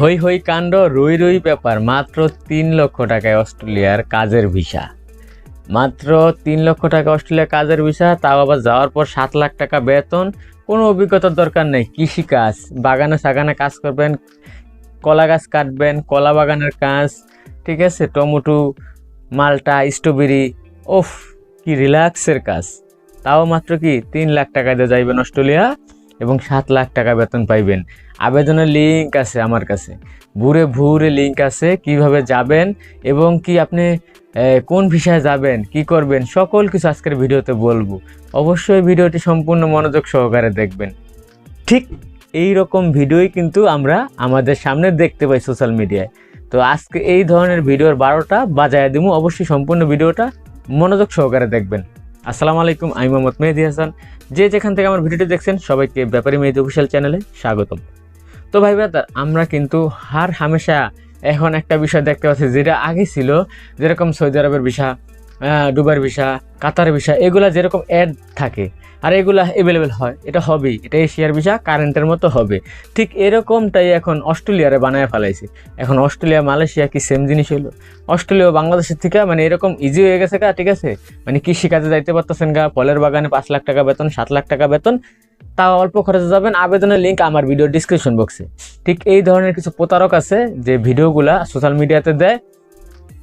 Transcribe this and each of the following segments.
হই হই কাণ্ড রই রই ব্যাপার মাত্র তিন লক্ষ টাকায় অস্ট্রেলিয়ার কাজের ভিসা মাত্র তিন লক্ষ টাকা অস্ট্রেলিয়া কাজের ভিসা তাও আবার যাওয়ার পর সাত লাখ টাকা বেতন। কোনো অভিজ্ঞতার দরকার নেই। কৃষিকাজ বাগানে সাগানে কাজ করবেন, কলা গাছ কাটবেন, কলা বাগানের কাজ, ঠিক আছে? টমেটো, মালটা, স্ট্রবেরি, ওফ, কি রিল্যাক্সের কাজ। তাও মাত্র কি তিন লাখ টাকা দিয়ে যাইবেন অস্ট্রেলিয়া এবং সাত লাখ টাকা বেতন পাইবেন। আবেদনের লিঙ্ক আছে আমার কাছে। ভুরে ভুরে লিঙ্ক আছে কীভাবে যাবেন এবং কি আপনি কোন ভিসায় যাবেন, কি করবেন, সকল কিছু আজকের ভিডিওতে বলব। অবশ্যই ভিডিওটি সম্পূর্ণ মনোযোগ সহকারে দেখবেন। ঠিক এই রকম ভিডিওই কিন্তু আমরা আমাদের সামনে দেখতে পাই সোশ্যাল মিডিয়ায় তো আজকে এই ধরনের ভিডিওর বারোটা বাজায় দিব অবশ্যই সম্পূর্ণ ভিডিওটা মনোযোগ সহকারে দেখবেন। আসসালামু আলাইকুম, আমি মোহাম্মদ মেহেদি হাসান। যে যেখান থেকে আমার ভিডিওটি দেখছেন, সবাইকে ব্যাপারী মেহেদি অফিসিয়াল চ্যানেলে স্বাগতম। তো ভাই ব্রাদার, আমরা কিন্তু হার হামেশা এখন একটা বিষয় দেখতে পাচ্ছি, যেটা আগে ছিল, যেরকম সৌদি আরবের ভিসা দুবার ভিসা, কাতার ভিসা, এগুলা যেরকম অ্যাড থাকে, আর এগুলা অ্যাভেলেবেল হয়, এটা হবেই, এটা এশিয়ার ভিসা কারেন্টের মতো হবে। ঠিক এরকমটাই এখন অস্ট্রেলিয়ারে বানায় ফেলাইছে। এখন অস্ট্রেলিয়া, মালয়েশিয়া কি সেম জিনিস হলো অস্ট্রেলিয়া বাংলাদেশের থেকে মানে এরকম ইজি হয়ে গেছে গা, ঠিক আছে? মানে কৃষিকাজে যাইতে পারতেছেন গা ফলের বাগানে পাঁচ লাখ টাকা বেতন, সাত লাখ টাকা বেতন, তাও অল্প খরচে যাবেন। আবেদনের লিঙ্ক আমার ভিডিও ডিসক্রিপশন বক্সে ঠিক এই ধরনের কিছু প্রতারক আছে যে ভিডিওগুলা সোশ্যাল মিডিয়াতে দেয়।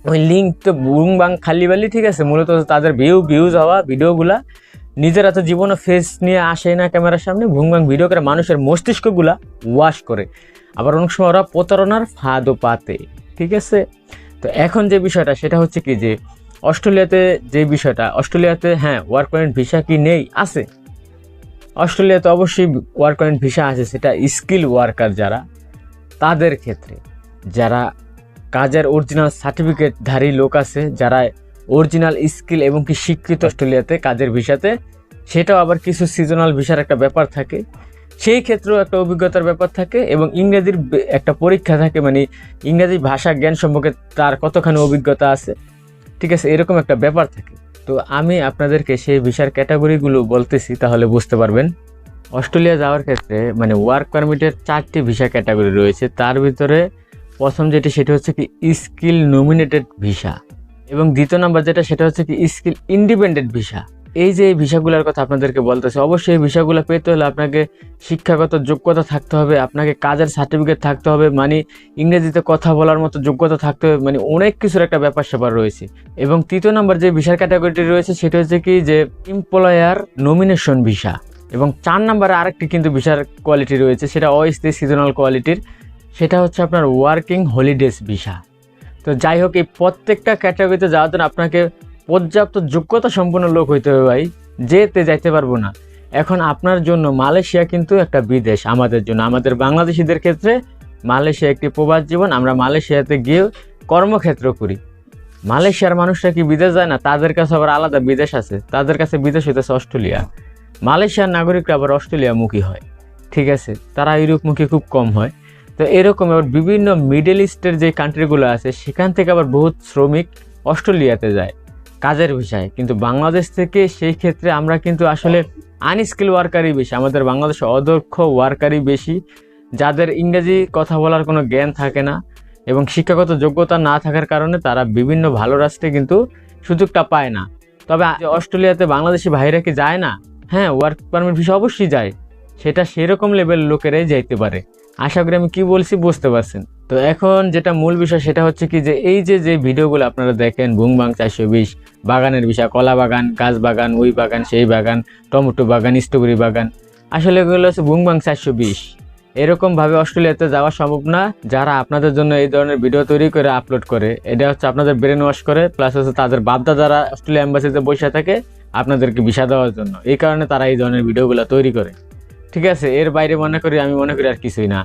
ওই লিঙ্ক তো বুং বাং খালি বালি, ঠিক আছে? মূলত তাদের ভিউ ভিউজ হওয়া ভিডিওগুলা নিজেরা তো জীবনে ফেস নিয়ে আসে না ক্যামেরার সামনে ভুং ভাং ভিডিও করে মানুষের মস্তিষ্কগুলা ওয়াশ করে। আবার অনেক সময় ওরা প্রতারণার ফাঁদও পাতে, ঠিক আছে? তো এখন যে বিষয়টা, সেটা হচ্ছে কি যে, অস্ট্রেলিয়াতে যে বিষয়টা, অস্ট্রেলিয়াতে হ্যাঁ ওয়ার্ক পয়েন্ট ভিসা কি নেই? আছে। অস্ট্রেলিয়াতে অবশ্যই ওয়ার্ক পয়েন্ট ভিসা আছে, সেটা স্কিল ওয়ার্কার যারা, তাদের ক্ষেত্রে, যারা কাজের অরিজিনাল সার্টিফিকেটধারী লোক আছে যারা অরিজিনাল স্কিল এবং কি শিক্ষিত অস্ট্রেলিয়াতে কাজের ভিসাতে। সেটাও আবার কিছু সিজনাল ভিসার একটা ব্যাপার থাকে। সেই ক্ষেত্রেও একটা অভিজ্ঞতার ব্যাপার থাকে এবং ইংরেজির একটা পরীক্ষা থাকে মানে ইংরেজি ভাষা জ্ঞান সম্পর্কে তার কতখানি অভিজ্ঞতা আছে, ঠিক আছে, এরকম একটা ব্যাপার থাকে। তো আমি আপনাদেরকে সেই ভিসার ক্যাটাগরিগুলো বলতেছি, তাহলে বুঝতে পারবেন। অস্ট্রেলিয়া যাওয়ার ক্ষেত্রে মানে ওয়ার্ক পারমিটের চারটি ভিসা ক্যাটাগরি রয়েছে। তার ভিতরে প্রথম যেটি, সেটা হচ্ছে কি স্কিল নমিনেটেড ভিসা এবং দ্বিতীয় নাম্বার যেটা, সেটা হচ্ছে কি স্কিল ইন্ডিপেন্ডেন্ট ভিসা এই যে ভিসাগুলোর কথা আপনাদেরকে বলতেছে, অবশ্যই এই ভিসাগুলো পেতে হলে আপনাকে শিক্ষাগত যোগ্যতা থাকতে হবে, আপনাকে কাজের সার্টিফিকেট থাকতে হবে মানে ইংরেজিতে কথা বলার মতো যোগ্যতা থাকতে হবে মানে অনেক কিছুর একটা ব্যাপার স্যাপার রয়েছে। এবং তৃতীয় নাম্বার যে ভিসার ক্যাটাগরিটি রয়েছে, সেটা হচ্ছে কি যে এমপ্লয়ার নমিনেশন ভিসা এবং চার নাম্বারে আরেকটি কিন্তু ভিসার কোয়ালিটি রয়েছে, সেটা অস্থায়ী সিজনাল কোয়ালিটির সেটা হচ্ছে আপনার ওয়ার্কিং হলিডেজ ভিসা তো যাই হোক, এই প্রত্যেকটা ক্যাটাগরিতে যাওয়ার জন্য আপনাকে পর্যাপ্ত যোগ্যতা সম্পন্ন লোক হইতে হবে ভাই। যেতে যাইতে পারব না। এখন আপনার জন্য মালয়েশিয়া কিন্তু একটা বিদেশ আমাদের জন্য। আমাদের বাংলাদেশিদের ক্ষেত্রে মালয়েশিয়া একটি প্রবাস জীবন, আমরা মালয়েশিয়াতে গিয়ে কর্মক্ষেত্র করি। মালয়েশিয়ার মানুষরা কি বিদেশ যায় না? তাদের কাছে আবার আলাদা বিদেশ আছে। তাদের কাছে বিদেশ হইতেছে অস্ট্রেলিয়া। মালয়েশিয়ার নাগরিকরা আবার অস্ট্রেলিয়ামুখী হয়। ঠিক আছে? তারা ইউরোপমুখী খুব কম হয়। তো এরকম আবার বিভিন্ন মিডল ইস্টের যে কান্ট্রিগুলো আছে, সেখান থেকে আবার বহুত শ্রমিক অস্ট্রেলিয়াতে যায় কাজের বিষয়। কিন্তু বাংলাদেশ থেকে সেই ক্ষেত্রে আমরা কিন্তু আসলে আনস্কিল ওয়ার্কারই বেশি। আমাদের বাংলাদেশে অদক্ষ ওয়ার্কারই বেশি, যাদের ইংরেজি কথা বলার কোনো জ্ঞান থাকে না এবং শিক্ষাগত যোগ্যতা না থাকার কারণে তারা বিভিন্ন ভালো রাষ্ট্রে কিন্তু সুযোগটা পায় না। তবে অস্ট্রেলিয়াতে বাংলাদেশি ভাইরা কি যায় না? হ্যাঁ ওয়ার্ক পারমিট ভিসা অবশ্যই যায়। সেটা সেরকম লেভেল লোকেরাই যাইতে পারে। আশা করি আমি কি বলছি বুঝতে পারছেন। তো এখন যেটা মূল বিষয় সেটা হচ্ছে কি যে এই যে যে ভিডিওগুলো আপনারা দেখেন বুংবাং চারশো বিশ, বাগানের বিষয়, কলা বাগান, গাছ বাগান ওই বাগান, সেই বাগান, টমেটো বাগান, স্ট্রবেরি বাগান, আসলে এগুলো হচ্ছে বুংবাং চারশো বিশ। এরকমভাবে অস্ট্রেলিয়াতে যাওয়া সম্ভব না, যারা আপনাদের জন্য এই ধরনের ভিডিও তৈরি করে আপলোড করে, এটা হচ্ছে আপনাদের ব্রেন ওয়াশ করে প্লাস হচ্ছে তাদের বাপদা যারা অস্ট্রেলিয়া এম্বাসিতে বসে থাকে, আপনাদেরকে ভিসা দেওয়ার জন্য। এই কারণে তারা এই ধরনের ভিডিওগুলো তৈরি করে। ঠিক আছে, এর বাইরে মনে করি আমি মনে করি আর কিছুই না।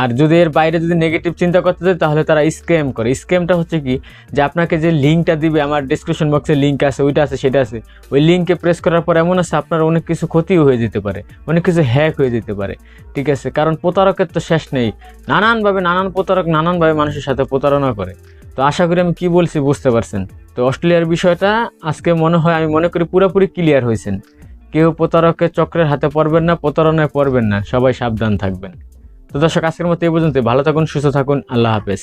আর যদি এর বাইরে যদি নেগেটিভ চিন্তা করতে চাই তাহলে তারা স্ক্যাম করে। স্ক্যামটা হচ্ছে কি? যে আপনাকে যে লিঙ্কটা দিবে, আমার ডিসক্রিপশন বক্সে লিঙ্ক আছে, ওইটা আছে, সেটা আছে। ওই লিঙ্কে প্রেস করার পর এমন আছে, আপনার অনেক কিছু ক্ষতিও হয়ে যেতে পারে, অনেক কিছু হ্যাক হয়ে যেতে পারে। ঠিক আছে, কারণ প্রতারকের তো শেষ নেই। নানানভাবে, নানান প্রতারক নানানভাবে মানুষের সাথে প্রতারণা করে। তো আশা করি আমি কি বলছি বুঝতে পারছেন। তো অস্ট্রেলিয়ার বিষয়টা আজকে মনে হয়, আমি মনে করি পুরোপুরি ক্লিয়ার হয়েছেন। কেউ প্রতারকের চক্রের হাতে পড়বেন না, প্রতারণায় পড়বেন না। সবাই সাবধান থাকবেন। তো দর্শক, আজকের মতো এই পর্যন্ত ভালো থাকুন, সুস্থ থাকুন। আল্লাহ হাফেজ।